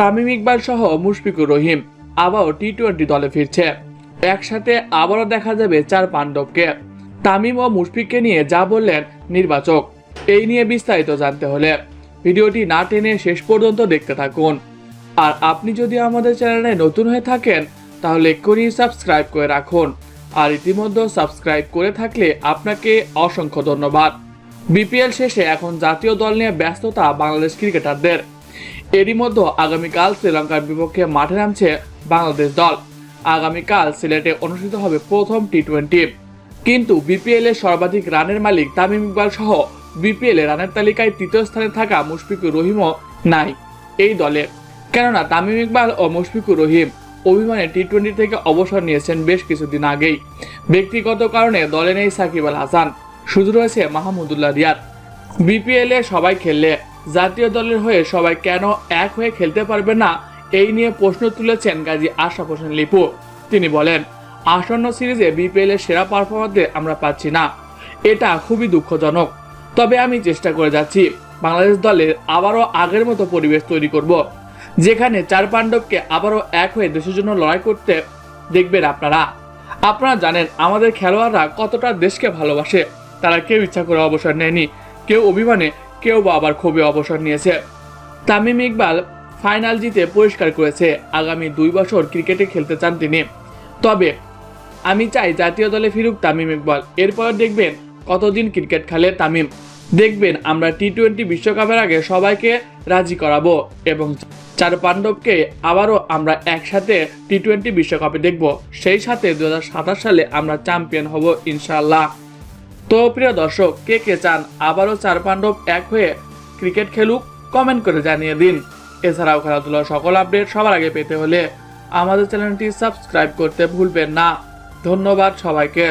তামিম ইকবাল সহ মুশফিকুর রহিম আবারও T twenty দলে ফিরছে। একসাথে আবারও দেখা যাবে চার পাণ্ডবকে। তামিম ও মুশফিককে নিয়ে যা বললেন নির্বাচক, এই নিয়ে বিস্তারিত জানতে হলে ভিডিওটি না টেনে শেষ পর্যন্ত দেখতে থাকুন। আর আপনি যদি আমাদের চ্যানেলে নতুন হয়ে থাকেন, তাহলে এক্ষুনি সাবস্ক্রাইব করে রাখুন। আর ইতিমধ্যে সাবস্ক্রাইব করে থাকলে আপনাকে অসংখ্য ধন্যবাদ। বিপিএল শেষে এখন জাতীয় দল নিয়ে ব্যস্ততা বাংলাদেশ ক্রিকেটারদের। এরই মধ্যে আগামীকাল শ্রীলঙ্কার বিপক্ষে মাঠে নামছে বাংলাদেশ দল। আগামীকাল সিলেটে অনুষ্ঠিত হবে প্রথম টি টোয়েন্টি কিন্তু বিপিএল এর সর্বাধিক রানের মালিক তামিম ইকবাল সহ বিপিএল এর রানের তালিকায় তৃতীয় স্থানে থাকা মুশফিকুর রহিমও নাই এই দলে। কেননা তামিম ইকবাল ও মুশফিকুর রহিম অভিমানে টি টোয়েন্টি থেকে অবসর নিয়েছেন বেশ কিছুদিন আগেই। ব্যক্তিগত কারণে দলে নেই সাকিব আল হাসান। শুধু রয়েছে মাহমুদুল্লাহ রিয়াদ। বিপিএল এ সবাই খেললে জাতীয় দলের হয়ে সবাই কেন এক হয়ে খেলতে পারবে না, এই নিয়ে প্রশ্ন তুলেছেন গাজী আশরাফ হোসেন লিপু। তিনি বলেন, আসন্ন সিরিজে বিপিএল এর সেরা পারফরমারদের আমরা পাচ্ছি না। এটা খুবই দুঃখজনক। তবে আমি চেষ্টা করে যাচ্ছি, বাংলাদেশ দলের আবারও আগের মতো পরিবেশ তৈরি করব, যেখানে চার পাণ্ডবকে আবারও এক হয়ে দেশের জন্য লড়াই করতে দেখবেন আপনারা। আপনারা জানেন, আমাদের খেলোয়াড়রা কতটা দেশকে ভালোবাসে, তারা কেউ ইচ্ছা করে অবসর নেয়নি, কেউ অভিমানে কেউ বা আবার ক্ষোভে অবসর নিয়েছে। তামিম ইকবাল ফাইনাল জিতে পরিষ্কার করেছে আগামী দুই বছর ক্রিকেটে খেলতে চান তিনি। তবে আমি চাই জাতীয় দলে ফিরুক তামিম ইকবাল। এরপর দেখবেন কতদিন ক্রিকেট খেলে তামিম। দেখবেন আমরা টি টোয়েন্টি বিশ্বকাপের আগে সবাইকে রাজি করাবো এবং চার পাণ্ডবকে আবারও আমরা একসাথে টি টোয়েন্টি বিশ্বকাপে দেখব। সেই সাথে দুই হাজার সাতাশ সালে আমরা চ্যাম্পিয়ন হব ইনশাল্লাহ তো প্রিয় দর্শক, কে কে চান আবারও চার পাণ্ডব এক হয়ে ক্রিকেট খেলুক কমেন্ট করে জানিয়ে দিন। এছাড়াও খেলাধুলার সকল আপডেট সবার আগে পেতে হলে আমাদের চ্যানেলটি সাবস্ক্রাইব করতে ভুলবেন না। ধন্যবাদ সবাইকে।